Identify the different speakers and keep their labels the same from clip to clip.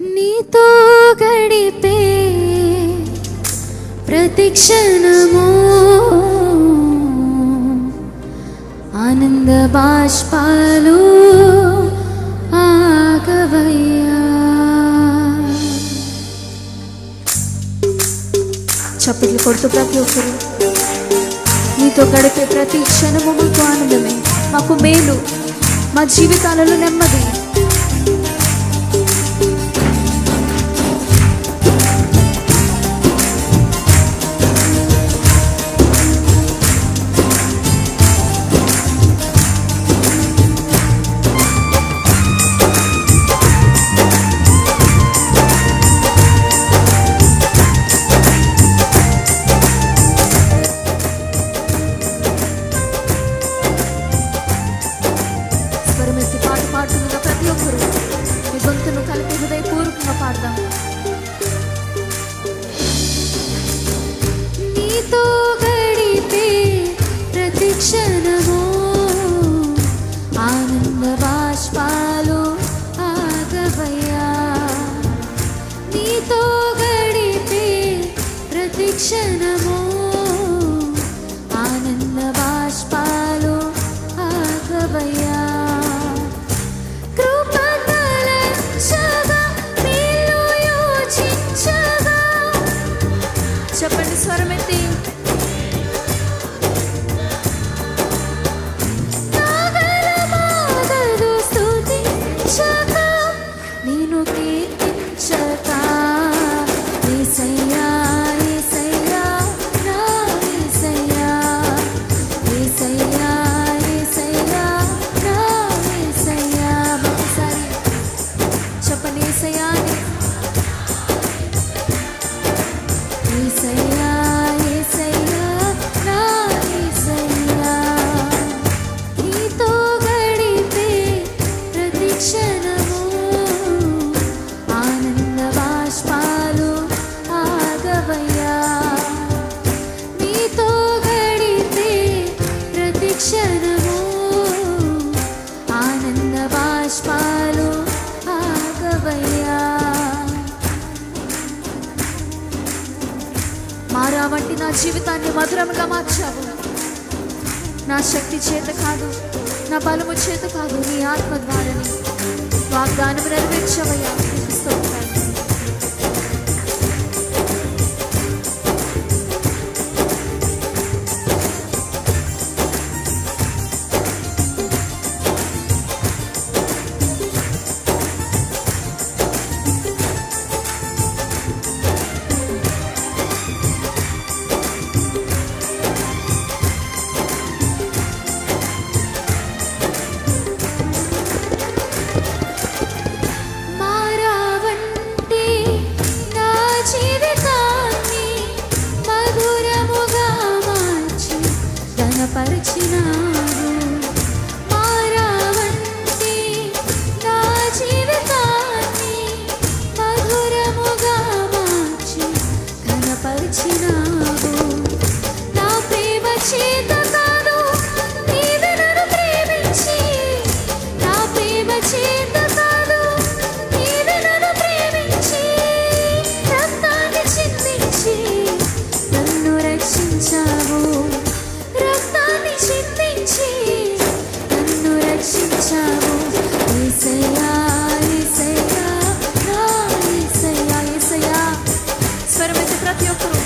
Speaker 1: నీతో గడిపే ప్రతిక్షణము ఆనంద బాష్పాలు చప్పట్లు కొడుతూ ప్రతి ఒక్కరు. నీతో గడిపే ప్రతి క్షణము మాకు ఆనందమే మాకు మేలు. మా జీవితాలలో నెమ్మది. జీవితాన్ని మధురంగా మార్చావు. నా శక్తి చేత కాదు నా బలము చేత కాదు నీ ఆత్మ ద్వారా వాగ్దానం నెరవేర్చవయ్యా. fırsat yok?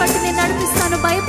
Speaker 1: పట్టి నేను నడిపిస్తాను. భయపడి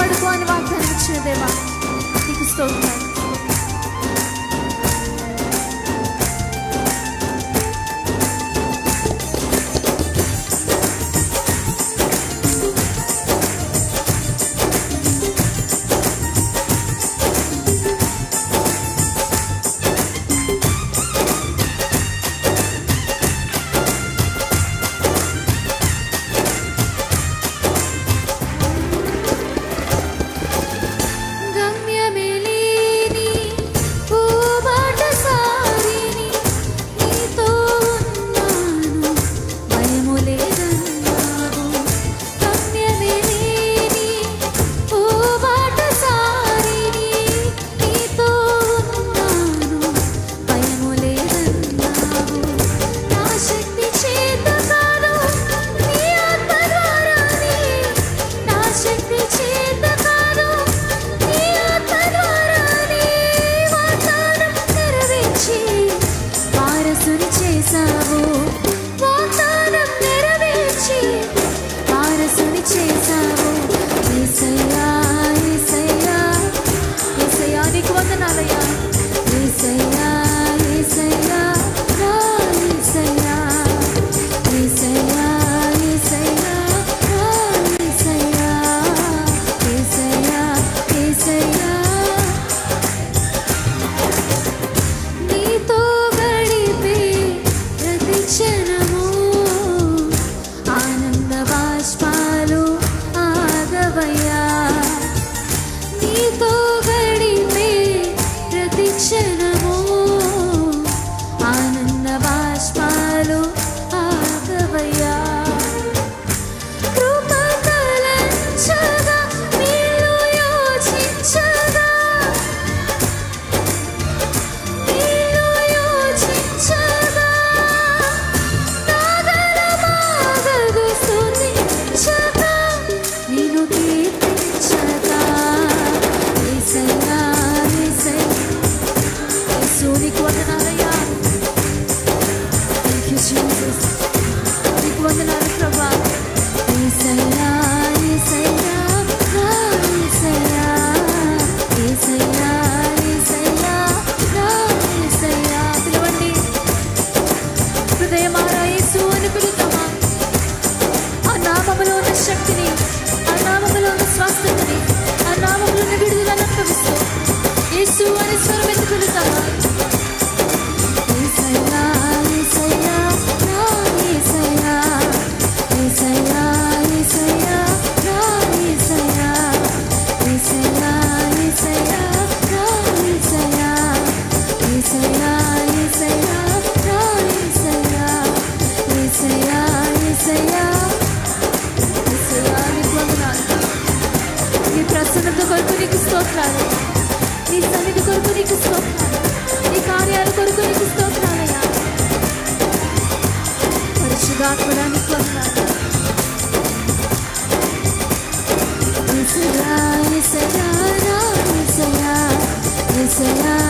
Speaker 1: Salam.